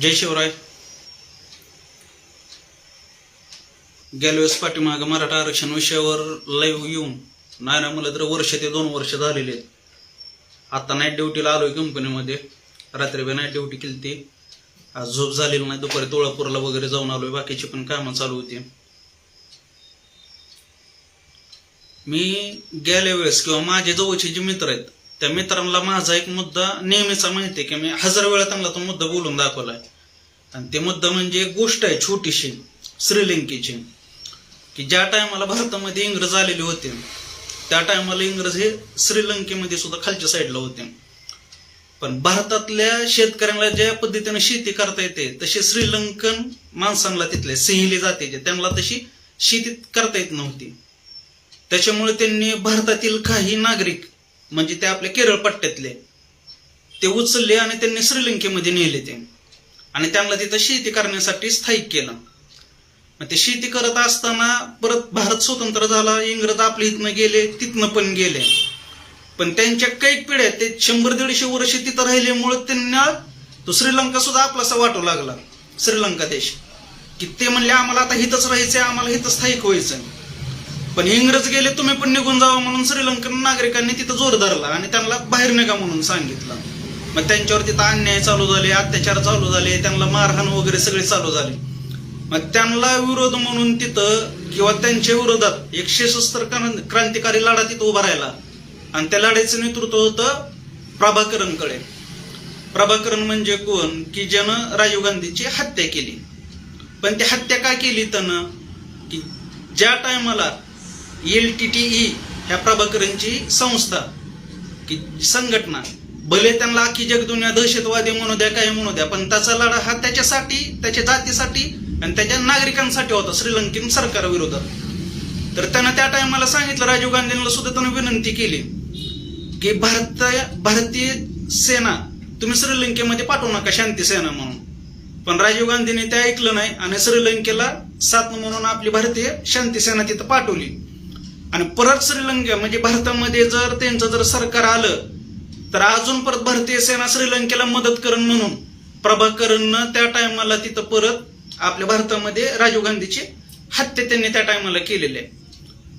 जय शिवराय. गेल्या वेळेस पाठीमागं मराठा आरक्षण विषयावर लाईव्ह येऊन नाही ना मला तर वर्ष ते दोन वर्ष झालेले आहेत. आता नाईट ड्युटीला आलोय कंपनीमध्ये रात्री बी नाईट ड्युटी केली ती. आज झोप झालेली नाही दुपारी तुळापूरला वगैरे जाऊन आलोय बाकीची पण कामं चालू होती. मी गेल्या वेळेस किंवा माझे जवळचे जे मित्र आहेत त्या मित्रांना माझा एक मुद्दा नेहमीचा माहिती आहे की मी हजार वेळा त्यांना तो मुद्दा बोलून दाखवलाय. आणि ते मुद्दा म्हणजे एक गोष्ट आहे छोटीशी श्रीलंकेची की ज्या टायमाला भारतामध्ये इंग्रज आलेले होते त्या टायमाला इंग्रज हे श्रीलंकेमध्ये सुद्धा खालच्या साईडला होते. पण भारतातल्या शेतकऱ्यांना ज्या पद्धतीने शेती करता येते तशी श्रीलंकन माणसांना तिथल्या सिंहली जातीचे त्यांना तशी शेती करता येत नव्हती. त्याच्यामुळे त्यांनी भारतातील काही नागरिक म्हणजे ते आपले केरळ पट्ट्यातले. ते उचलले आणि त्यांनी श्रीलंकेमध्ये नेले ते. आणि त्यांना तिथं शेती करण्यासाठी स्थायिक केलं. मग ते शेती करत असताना परत भारत स्वतंत्र झाला इंग्रज आपल्या इथनं गेले तिथनं पण गेले. पण त्यांच्या काही पिढ्या ते शंभर दीडशे वर्ष तिथं राहिल्यामुळे त्यांना तो श्रीलंका सुद्धा आपलासा वाटू लागला. श्रीलंका देश. की ते म्हणले आम्हाला आता हितच राहायचंय आम्हाला हितच स्थायिक व्हायचं पण इंग्रज गेले तुम्ही पण निघून जावा म्हणून श्रीलंकन नागरिकांनी तिथं जोर धरला आणि त्यांना बाहेर निघा म्हणून सांगितलं. मग त्यांच्यावर तिथं अन्याय चालू झाले अत्याचार चालू झाले त्यांना मारहाण वगैरे सगळे चालू झाले. मग त्यांना विरोध म्हणून तिथं किंवा त्यांच्या विरोधात एक सत्तर क्रां- क्रांतिकारी लढा तिथं उभा राहिला. आणि त्या लढाईचं नेतृत्व होतं प्रभाकरणकडे प्रभाकरण म्हणजे कोण? की ज्यानं राजीव गांधीची हत्या केली. पण ती हत्या का केली त्यानं? की ज्या टायमाला एल टी टी ई ह्या प्रभाकरांची संस्था की संघटना. भले त्यांना अख्खी जगदुन्या दहशतवादी म्हणू द्या काय म्हणू द्या पण त्याचा लढा हा त्याच्यासाठी त्याच्या जातीसाठी आणि त्याच्या नागरिकांसाठी होता श्रीलंकेन सरकारविरोधात तर त्यानं त्या टायमाला सांगितलं राजीव गांधींना सुद्धा त्यानं विनंती केली की भारत भारतीय सेना तुम्ही श्रीलंकेमध्ये पाठवू नका शांती सेना म्हणून. पण राजीव गांधीने ते ऐकलं नाही आणि श्रीलंकेला साथ म्हणून आपली भारतीय शांती सेना तिथं पाठवली. आणि परत श्रीलंका म्हणजे भारतामध्ये जर त्यांचं जर सरकार आलं तर अजून परत भारतीय सेना श्रीलंकेला मदत करण म्हणून प्रभाकरणनं त्या टायमाला तिथं परत आपल्या भारतामध्ये राजीव गांधीची हत्या त्यांनी त्या टायमाला केलेली आहे.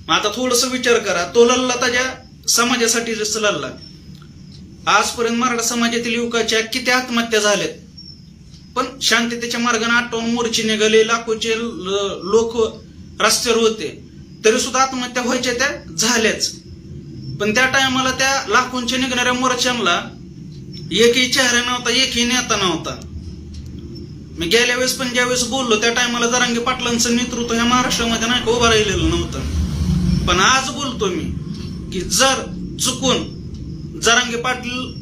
मग आता थोडस विचार करा तो लल्ला त्याच्या समाजासाठी जसं लल्ला आजपर्यंत मराठा समाजातील युवकाच्या किती आत्महत्या झाल्यात? पण शांततेच्या मार्गाने आठवण मोर्चे निघाले लाखोचे लोक रस्त्यावर होते. तरी सुद्धा आत्महत्या व्हायच्या त्या झाल्याच. पण त्या टायमाला त्या लाखोंच्या निघणाऱ्या मोर्चांना एकही चेहरा नव्हता एकही नेता नव्हता. मी गेल्या वेळेस पण ज्यावेळेस बोललो त्या टायमाला जरांगे पाटलांचं नेतृत्व ह्या महाराष्ट्रामध्ये नाही का उभं राहिलेलं नव्हतं. पण आज बोलतो मी की जर चुकून जरांगे पाटील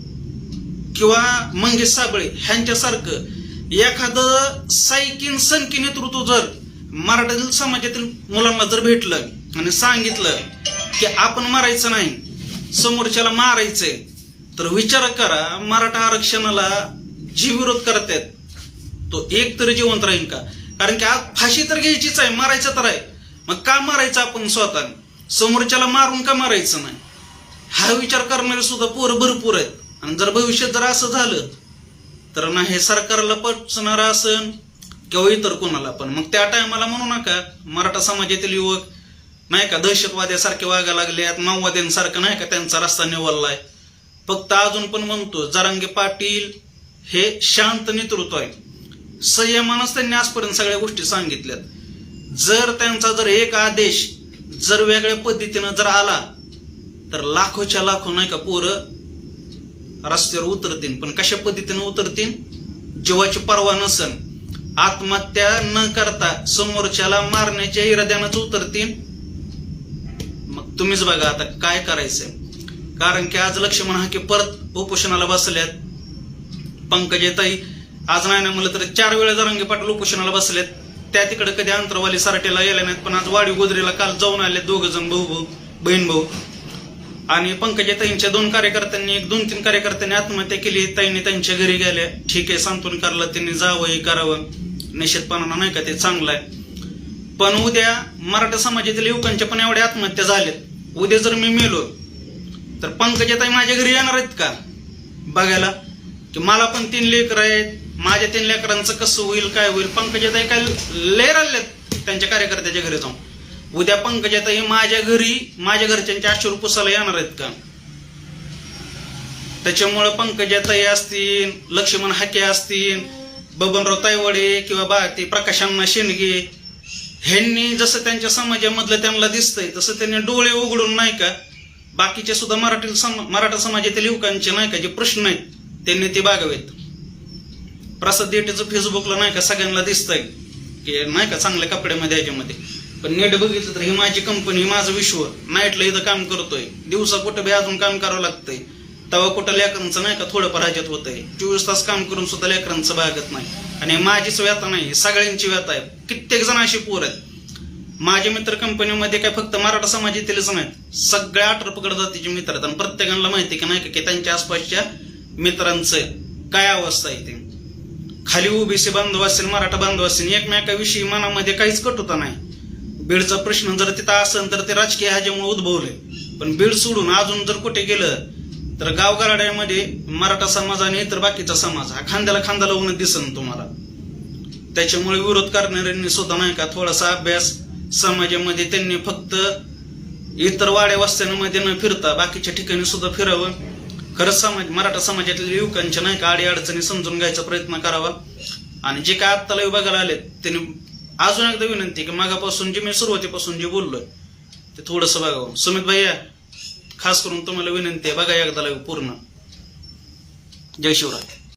किंवा मंगेश साबळे ह्यांच्यासारखं एखादं सायकिन सनकी नेतृत्व जर मराठीतील समाजातील मुलांना जर भेटलं आणि सांगितलं की आपण मारायचं नाही समोरच्याला मारायचंय तर विचार करा मराठा आरक्षणाला जी विरोध करतायत तो एक तरी जिवंत राहील का? कारण की आज फाशी तर घ्यायचीच आहे मारायचं तर आहे. मग का मारायचं आपण स्वतः समोरच्याला मारून का मारायचं नाही? हा विचार करणारे सुद्धा पोरं भरपूर आहेत. आणि जर भविष्यात जर असं झालं तर ना हे सरकारला पटणार असन. किंवा इतर कोणाला पण. मग त्या टायमाला म्हणू नका मराठा समाजातील युवक नाही का दहशतवाद्यासारखे वागायला आहेत माओवाद्यांसारखं नाही का त्यांचा रस्ता निवडलाय. फक्त अजून पण म्हणतो जरांगे पाटील हे शांत नेतृत्व आहे संयमानच त्यांनी आजपर्यंत सगळ्या गोष्टी सांगितल्यात. जर त्यांचा जर एक आदेश जर वेगळ्या पद्धतीनं जर आला तर लाखोच्या लाखो नाही का पोरं रस्त्यावर उतरतील. पण कशा पद्धतीनं उतरतील? जीवाची पर्वा नसन. आत्महत्या न करता समोरच्याला मारण्याच्या इराद्यानंच उतरतील मग तुम्हीच बघा आता काय करायचंय. कारण की आज लक्ष्मण हा की परत उपोषणाला बसल्यात पंकजेताई आज नाही ना म्हणलं तर चार वेळा जरांगे पाटील उपोषणाला बसलेत. त्या तिकडे कधी अंतरवाली सराटेला गेल्या नाहीत पण आज वाडी गोदरीला काल जाऊन आले दोघ जण भाऊ भाऊ बहीण भाऊ. आणि पंकजाताईंच्या दोन कार्यकर्त्यांनी एक दोन तीन कार्यकर्त्यांनी आत्महत्या केली. ताईंनी त्यांच्या घरी गेल्या ठीक आहे सांत्वन करायला त्यांनी जावं हे करावं. निश्चितपणानं नाही का ते चांगलं आहे. पण उद्या मराठा समाजातील युवकांच्या पण एवढ्या आत्महत्या झाल्यात. उद्या जर मी मेलो तर पंकजाताई माझ्या घरी येणार आहेत का? बघायला. की मला पण तीन लेकर आहेत. माझ्या तीन लेकरांचं कसं होईल काय होईल? पंकजाताई काय लेर आले त्यांच्या कार्यकर्त्याच्या घरी जाऊन. उद्या पंकजाताई माझ्या घरी माझ्या घरच्यांच्या आश्रू पुसायला येणार आहेत का? त्याच्यामुळं पंकजाताई असतील लक्ष्मण हाके असतील बबनराव तायवडे किंवा बा ते प्रकाशांना शेंडगे ह्यांनी जसं त्यांच्या समाजामधलं त्यांना दिसतंय तसं त्यांनी डोळे उघडून नाही का बाकीचे सुद्धा मराठी सम मराठा समाजातील युवकांचे नाही का जे प्रश्न आहेत त्यांनी ते बागावेत. प्रसाद देटेचं फेसबुकला नाही का सगळ्यांना दिसतंय की नाही का चांगल्या कपड्यामध्ये याच्यामध्ये पण नेट बघितलं तर ही माझी कंपनी माझं विश्व. नाईटला इथं काम करतोय. दिवसा कुठं बी अजून काम करावं लागतंय. तेव्हा कुठं लेकरांचं नाही का थोडंफार होत होतंय. चोवीस तास काम करून सुद्धा लेकरांचं भागत नाही. आणि माझीच व्यथा नाही सगळ्यांची व्यथा आहे. कित्येक जण अशी पोर आहेत. माझे मित्र कंपनीमध्ये काय फक्त मराठा समाजातीलच नाहीत. सगळ्या अठरा पकड जातीचे मित्र आहेत. आणि प्रत्येकाला माहिती आहे की नाही का की त्यांच्या आसपासच्या मित्रांचं काय अवस्था आहे ते. खाली ओबीसी बांधव असेल मराठा बांधव असेल एकमेकाविषयी मनामध्ये काहीच कट होता नाही. बीडचा प्रश्न जर तिथं असेल तर ते राजकीय ह्याच्यामुळे उद्भवले पण बीड सोडून अजून जर कुठे गेलं तर गावगाड्यामध्ये मराठा समाज आणि इतर बाकीचा समाज हा खांद्याला खांदा लावून दिसन तुम्हाला. त्याच्यामुळे विरोध करणाऱ्यांनी सुद्धा नाही का थोडासा अभ्यास समाजामध्ये त्यांनी फक्त इतर वाड्या वस्त्यांमध्ये न फिरता बाकीच्या ठिकाणी सुद्धा फिरावं. खरंच समाज मराठा समाजातील युवकांच्या नाही का अडी अडचणी समजून घ्यायचा प्रयत्न करावा. आणि जे काय आत्ताला विभागाला आले त्यांनी अजून एकदा विनंती की मागापासून जे मी सुरुवातीपासून जे बोललोय ते थोडंसं बघावं हो. सुमित भैया खास करून तुम्हाला विनंती आहे बघा एकदा live पूर्ण. जय शिवराय.